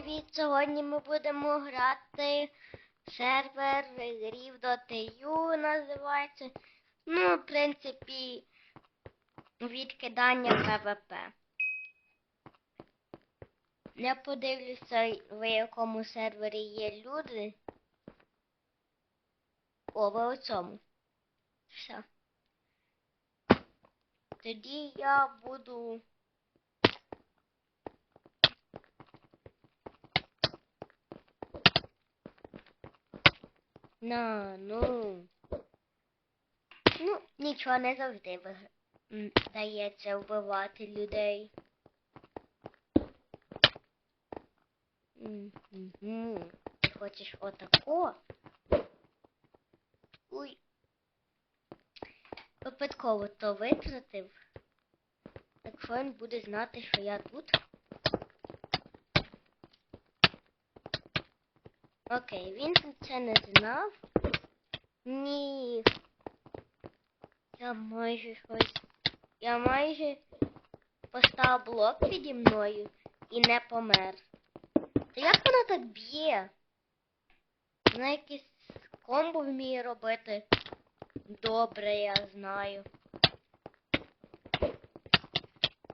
привіт! Сьогодні ми будемо грати сервер Rivdot.eu називається. Ну, в принципі, відкидання ПВП. Я подивлюся, в якому сервері є люди. О, ви у цьому. Все. Тоді я буду. На, ну. Ну, нічого не завжди вдається вбивати людей. Ти хочеш отако? Уй. Випадково то витратив. Якщо він буде знати, що я тут. Окей, він це не знав. Ні. Я майже щось. Я майже поставив блок піді мною і не помер. Та як вона так б'є? Вона якесь комбо вміє робити. Добре, я знаю.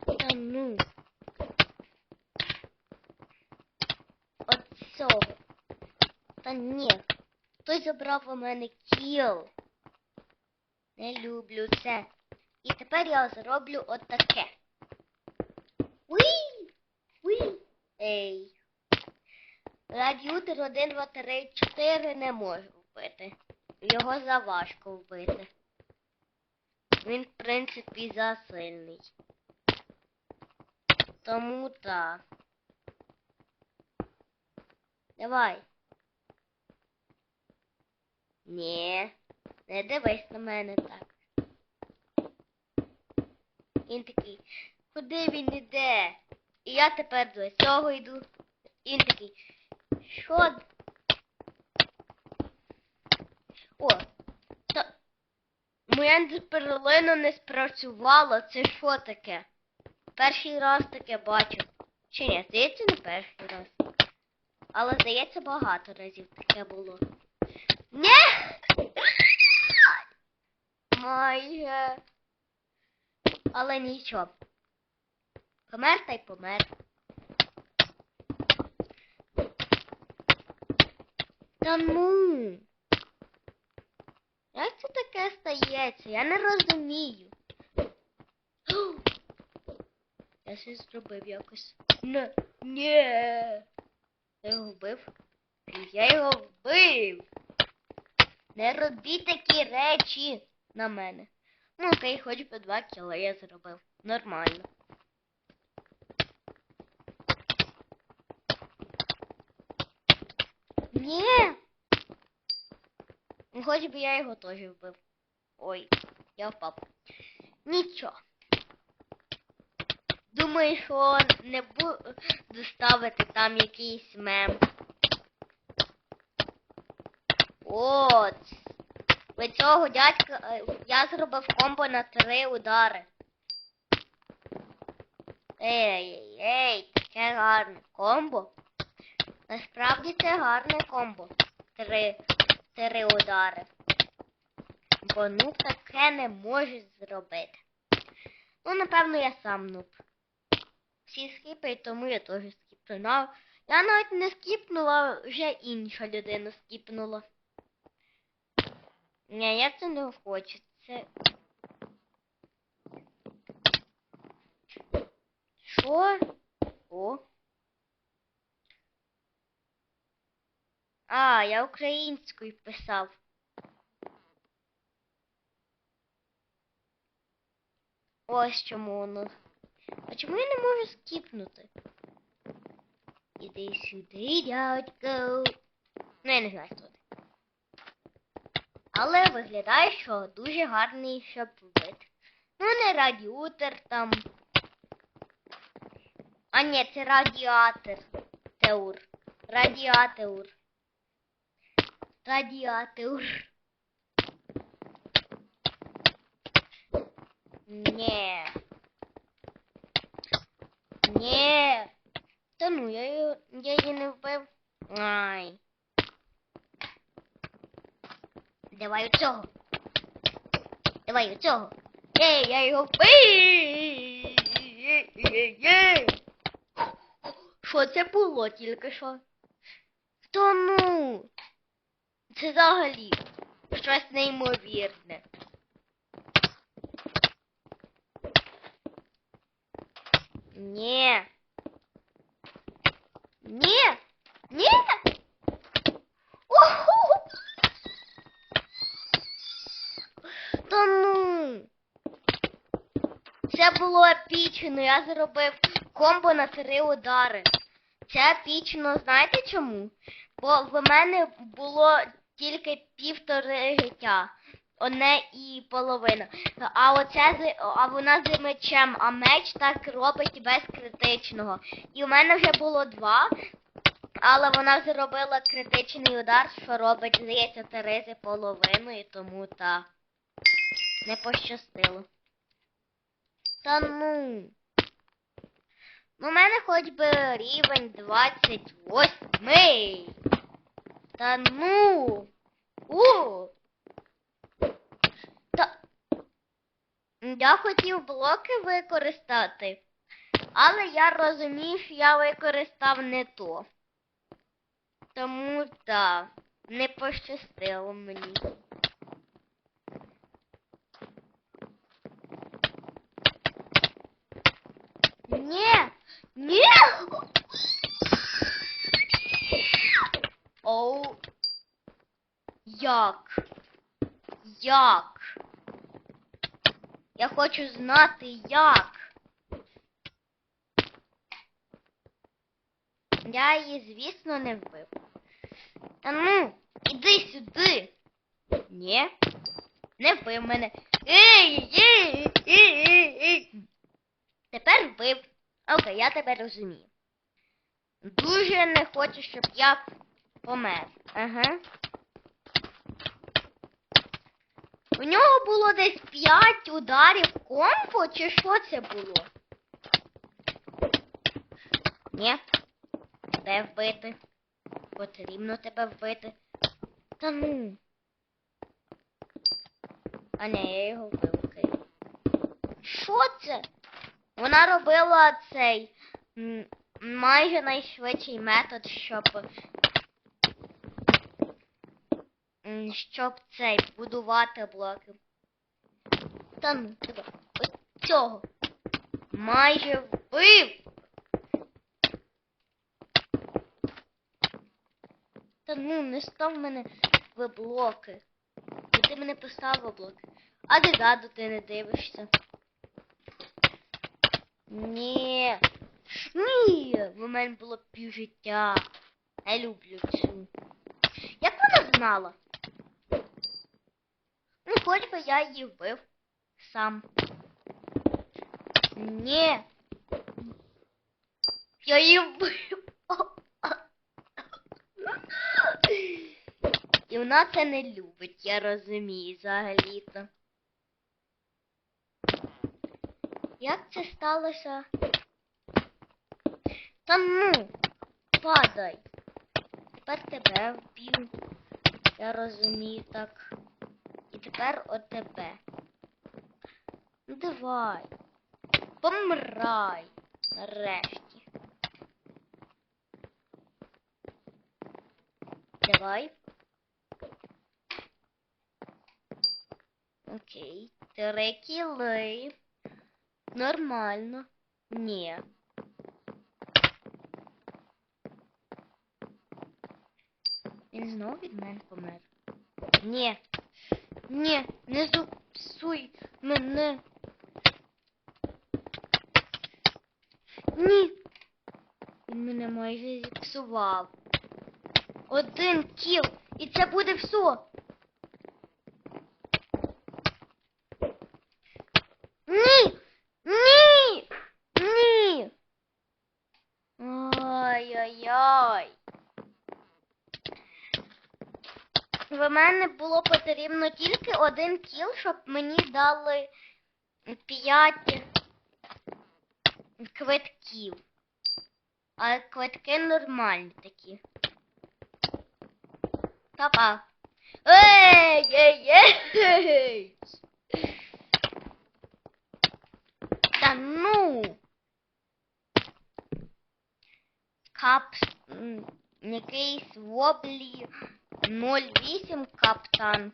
Та ну. От цього. Та ні. Хтось забрав у мене кіл. Не люблю це. І тепер я зроблю отаке. Уй! Уй! Ей. Радіутер 1, 2, 3, 4 не можу вбити. Його заважко вбити. Він, в принципі, засильний. Тому так. Давай. Ні, не дивись на мене так. Він такий, куди він іде? І я тепер до цього йду. Він такий, що? О, та... моя перлина не спрацювала, це що таке? Перший раз таке бачу. Чи ні, здається, не перший раз. Але здається, багато разів таке було. Ні! Майже. Але нічого. Помер та й помер. Та ну. Як це таке стається? Я не розумію. Я щось зробив якось. Не. Ні. Я його вбив. Я його вбив. Не робіть такі речі на мене. Ну, окей, хоч би два кіла я зробив. Нормально. Ні. Ну, Хоч би я його теж вбив. Ой, я впав. Нічого. Думаю, що не буду ставити там якийсь мем. От. Ви цього дядька. е, Я зробив комбо на три удари. Ей, ей, таке гарне комбо. Насправді це гарне комбо. Три, три удари. Бо ну таке не можуть зробити. Ну, напевно, я сам нуб. Всі скіпають, тому я теж скіпну. Ну, Я навіть не скіпнула, вже інша людина скіпнула. Ні, я це не хочу. Це. Що? О. А, я українською писав. Ось чому воно. А чому я не можу скіпнути? Іди сюди, дядько. Ну, я не знаю, хто ти. Але виглядає, що дуже гарний, щоб вбити. Ну, не радіатор там. А ні, це радіатор. Теур. Радіатор. Радіатор. Ні. Ні. Та ну, я його Я її не вбив. Ай. Давай у цього. Давай у цього. Ей, я його. Що це було тільки що? Тому. Це взагалі щось неймовірне. Ні. Ні. Ні. Уху. Та ну. Це було епічно. Я зробив комбо на три удари. Це епічно, знаєте чому? Бо в мене було тільки півтори життя. Одне і половина. А оце а вона з мечем, а меч так робить без критичного. І у мене вже було два, але вона зробила критичний удар, що робить, здається, три з половиною, тому та не пощастило. Та ну. У мене хоч би рівень 28. Та ну. У. Та. Я хотів блоки використати, але я розумію, що я використав не то. Тому так, не пощастило мені. Ні, ні. Оу. Як? Як? Я хочу знати як. Я її, звісно, не вбив. Та ну, іди сюди. Ні, не вбив мене. Ей, ей, ей, ей, ей. Тепер вбив. Окей, я тебе розумію. Дуже не хочу, щоб я помер. Ага. У нього було десь 5 ударів комбо, чи що це було? Ні. Тебе вбити. Потрібно тебе вбити. Та ну. А не, я його вбив, окей. Що це? Вона робила цей майже найшвидший метод, щоб. Щоб цей будувати блоки. Та ну тебе. Ось цього. Майже вбив. Та ну, не став мене в блоки. Бо ти мене поставив блоки. А ти ззаду ти не дивишся. Ні. Ні, в мене було півжиття. Я люблю цю. Як вона знала? Ну, хоч би я її вбив сам. Ні. Я її вбив. І вона це не любить, я розумію взагалі-то. Як це сталося? Та ну, падай. Тепер тебе вб'ю. Я розумію так. І тепер от тебе. Ну давай. Помирай. Нарешті. Давай. Окей. Три кіли. Нормально. Ні. Він знову від мене помер. Ні. Ні, не зупсуй мене. Ні. Він мене майже зіпсував. Один кіл. І це буде все. Ні! Ні! Ні! Ай-яй-яй. В мене було потрібно тільки один кіл, щоб мені дали п'ять квитків. А квитки нормальні такі. Па-па. Ей, ей, ей! Та ну! Капс... Якийсь воблі 08 каптан.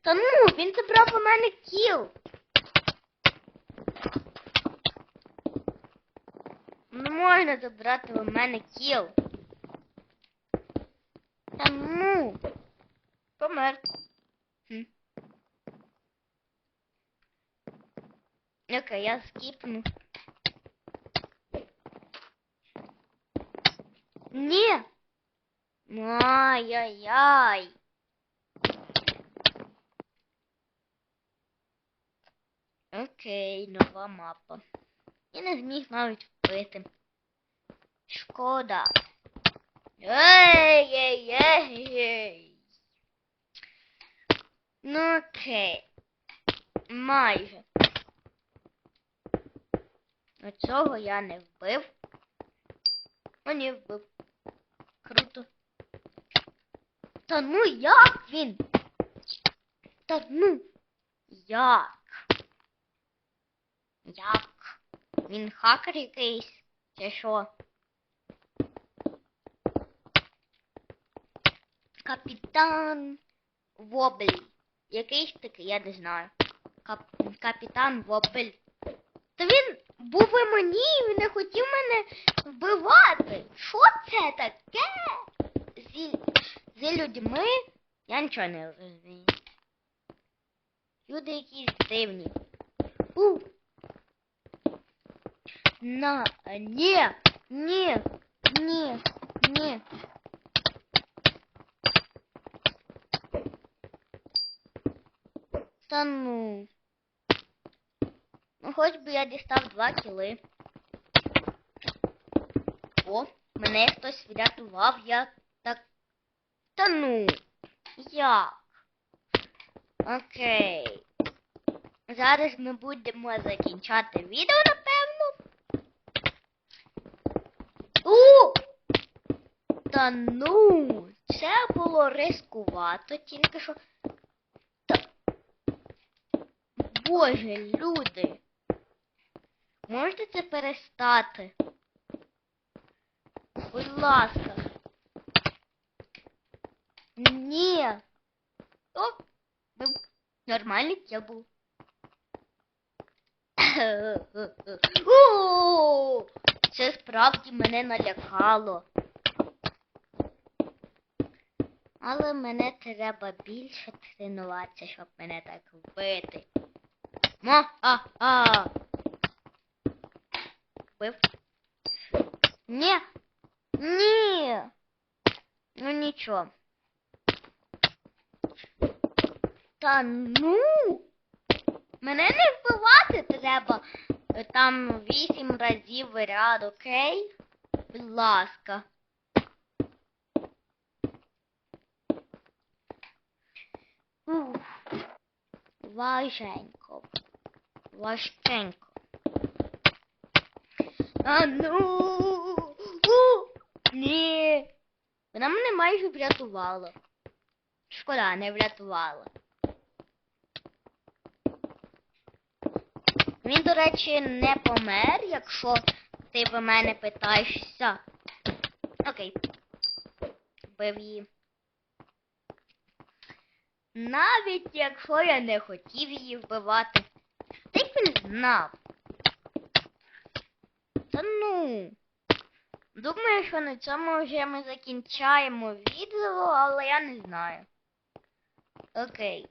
Та ну, він забрав у мене кіл. Не можна забрати у мене кіл. Та ну. Помер. Хм. Окей, я скіпну. Ні. Ай-яй-яй. Окей, нова мапа. Я не зміг навіть вбити. Шкода. Ей, ей, ей, ей. Ну окей. Майже. Ну цього я не вбив. О, ні, вбив. Та ну як він? Та ну як? Як? Він хакер якийсь? Чи що? Капітан Вобль. Якийсь такий, я не знаю. Кап... Капітан Вобль. Та він був і мені, і не хотів мене вбивати. Що це таке? Зі, зі людьми? Я нічого не розумію. Люди якісь дивні. У. На, ні, ні, ні, ні. Та ну. Ну, хоч би я дістав два кіли. О, мене хтось врятував, я так. Та ну. Як? Окей. Зараз ми будемо закінчати відео, напевно. У! Та ну, це було рискувато, тільки що. Та... Боже, люди. Можете це перестати? Будь ласка. Ні. О, бив. Нормальний я. О, Це справді мене налякало. Але мене треба більше тренуватися, щоб мене так вбити. Ма, а, а. Вбив. Ні. Ні. Ну нічого. Та ну. Мене не вбивати треба там вісім разів в ряд, окей? Будь ласка. Уф. Важенько. Важкенько. А ну. Ні. Вона мене майже врятувала. Шкода, не врятувала. Він, до речі, не помер, якщо ти в мене питаєшся. Окей. Вбив її. Навіть якщо я не хотів її вбивати. Та й він знав. Та ну. Думаю, що на цьому вже ми закінчаємо відео, але я не знаю. Окей.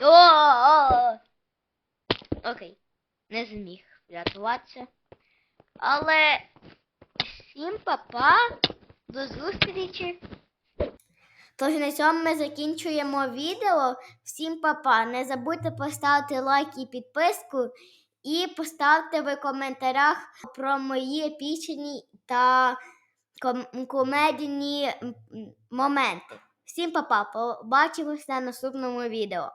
О! Окей. Не зміг врятуватися. Але всім па-па. До зустрічі. Тож на цьому ми закінчуємо відео. Всім па-па. Не забудьте поставити лайк і підписку. І поставте в коментарях про мої епічні та ком- комедійні моменти. Всім па-па. Побачимось на наступному відео.